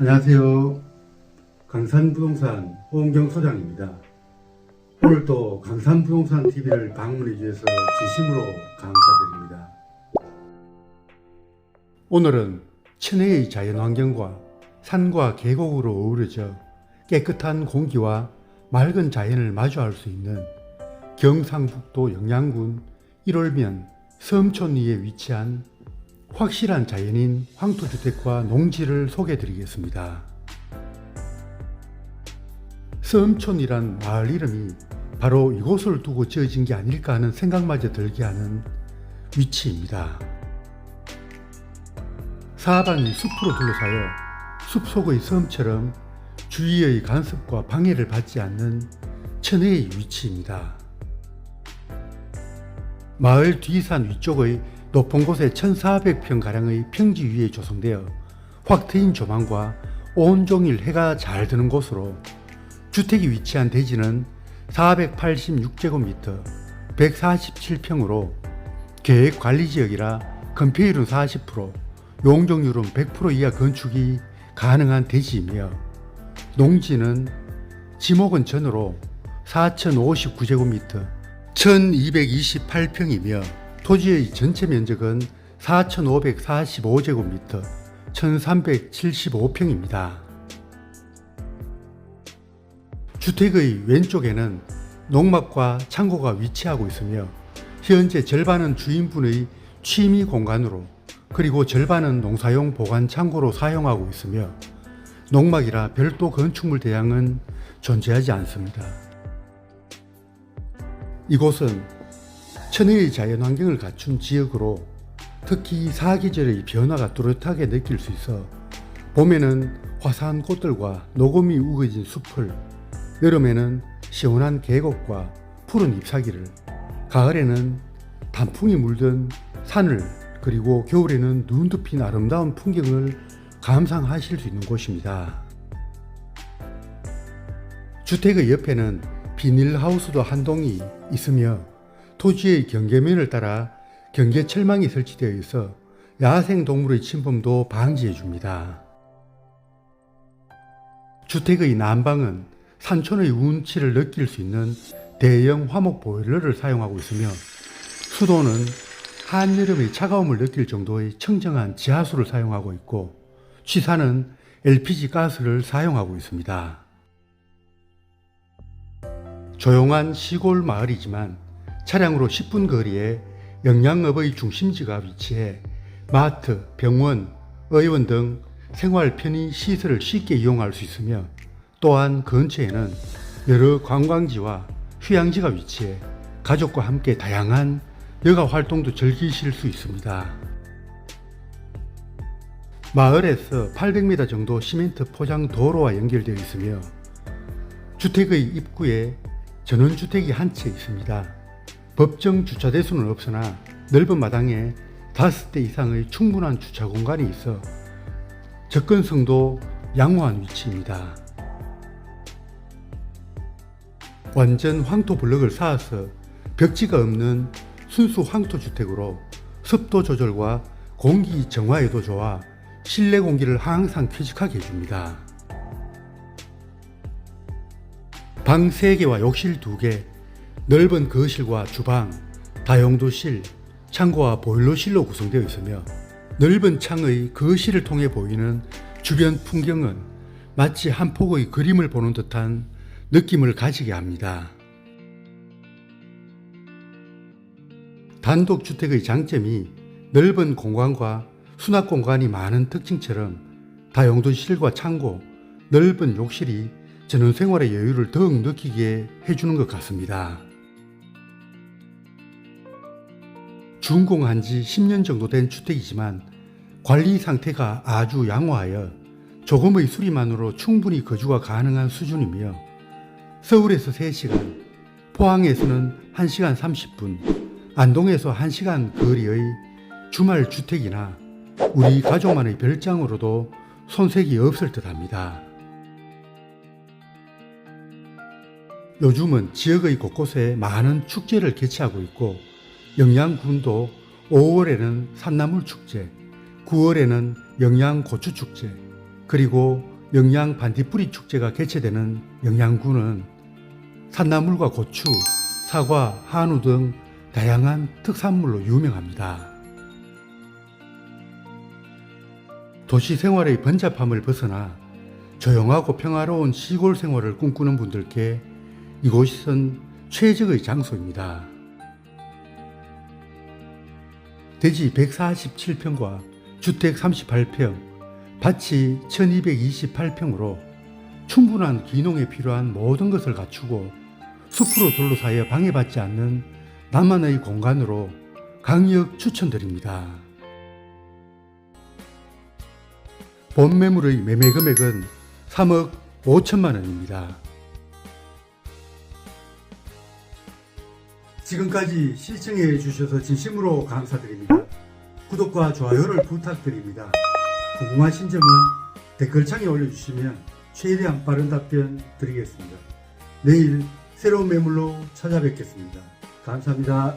안녕하세요. 강산부동산 호은경 소장입니다. 오늘 또 강산부동산 TV를 방문해 주셔서 진심으로 감사드립니다. 오늘은 천혜의 자연환경과 산과 계곡으로 어우러져 깨끗한 공기와 맑은 자연을 마주할 수 있는 경상북도 영양군 1월면 섬촌 위에 위치한 확실한 자연인 황토주택과 농지를 소개해 드리겠습니다. 섬촌이란 마을 이름이 바로 이곳을 두고 지어진 게 아닐까 하는 생각마저 들게 하는 위치입니다. 사방이 숲으로 둘러싸여 숲속의 섬처럼 주위의 간섭과 방해를 받지 않는 천혜의 위치입니다. 마을 뒤산 위쪽의 높은 곳에 1400평 가량의 평지 위에 조성되어 확 트인 조망과 온종일 해가 잘 드는 곳으로 주택이 위치한 대지는 486제곱미터 147평으로 계획 관리 지역이라 건폐율은 40%, 용적률은 100% 이하 건축이 가능한 대지이며 농지는 지목은 전으로 4059제곱미터 1228평이며 토지의 전체 면적은 4545제곱미터 1375평입니다. 주택의 왼쪽에는 농막과 창고가 위치하고 있으며 현재 절반은 주인분의 취미 공간으로 그리고 절반은 농사용 보관 창고로 사용하고 있으며 농막이라 별도 건축물 대양은 존재하지 않습니다. 이곳은 천혜의 자연환경을 갖춘 지역으로 특히 사계절의 변화가 뚜렷하게 느낄 수 있어 봄에는 화사한 꽃들과 녹음이 우거진 숲을 여름에는 시원한 계곡과 푸른 잎사귀를 가을에는 단풍이 물든 산을 그리고 겨울에는 눈 덮인 아름다운 풍경을 감상하실 수 있는 곳입니다. 주택의 옆에는 비닐하우스도 한 동이 있으며 토지의 경계면을 따라 경계 철망이 설치되어 있어 야생 동물의 침범도 방지해 줍니다. 주택의 난방은 산촌의 운치를 느낄 수 있는 대형 화목 보일러를 사용하고 있으며 수도는 한여름의 차가움을 느낄 정도의 청정한 지하수를 사용하고 있고 취사는 LPG 가스를 사용하고 있습니다. 조용한 시골 마을이지만 차량으로 10분 거리에 영양업의 중심지가 위치해 마트, 병원, 의원 등 생활 편의 시설을 쉽게 이용할 수 있으며 또한 근처에는 여러 관광지와 휴양지가 위치해 가족과 함께 다양한 여가 활동도 즐기실 수 있습니다. 마을에서 800m 정도 시멘트 포장 도로와 연결되어 있으며 주택의 입구에 전원주택이 한 채 있습니다. 법정 주차 대수는 없으나 넓은 마당에 5대 이상의 충분한 주차 공간이 있어 접근성도 양호한 위치입니다. 완전 황토 블럭을 쌓아서 벽지가 없는 순수 황토 주택으로 습도 조절과 공기 정화에도 좋아 실내 공기를 항상 쾌적하게 해줍니다. 방 3개와 욕실 2개, 넓은 거실과 주방, 다용도실, 창고와 보일러실로 구성되어 있으며 넓은 창의 거실을 통해 보이는 주변 풍경은 마치 한 폭의 그림을 보는 듯한 느낌을 가지게 합니다. 단독주택의 장점이 넓은 공간과 수납 공간이 많은 특징처럼 다용도실과 창고, 넓은 욕실이 전원생활의 여유를 더욱 느끼게 해주는 것 같습니다. 준공한 지 10년 정도 된 주택이지만 관리 상태가 아주 양호하여 조금의 수리만으로 충분히 거주가 가능한 수준이며 서울에서 3시간, 포항에서는 1시간 30분, 안동에서 1시간 거리의 주말 주택이나 우리 가족만의 별장으로도 손색이 없을 듯 합니다. 요즘은 지역의 곳곳에 많은 축제를 개최하고 있고 영양군도 5월에는 산나물 축제, 9월에는 영양고추 축제, 그리고 영양 반딧불이 축제가 개최되는 영양군은 산나물과 고추, 사과, 한우 등 다양한 특산물로 유명합니다. 도시 생활의 번잡함을 벗어나 조용하고 평화로운 시골 생활을 꿈꾸는 분들께 이곳은 최적의 장소입니다. 대지 147평과 주택 38평, 밭이 1228평으로 충분한 기농에 필요한 모든 것을 갖추고 숲으로 둘러싸여 방해받지 않는 나만의 공간으로 강력 추천드립니다. 본 매물의 매매 금액은 3억 5천만 원입니다. 지금까지 시청해 주셔서 진심으로 감사드립니다. 구독과 좋아요를 부탁드립니다. 궁금하신 점은 댓글창에 올려주시면 최대한 빠른 답변 드리겠습니다. 내일 새로운 매물로 찾아뵙겠습니다. 감사합니다.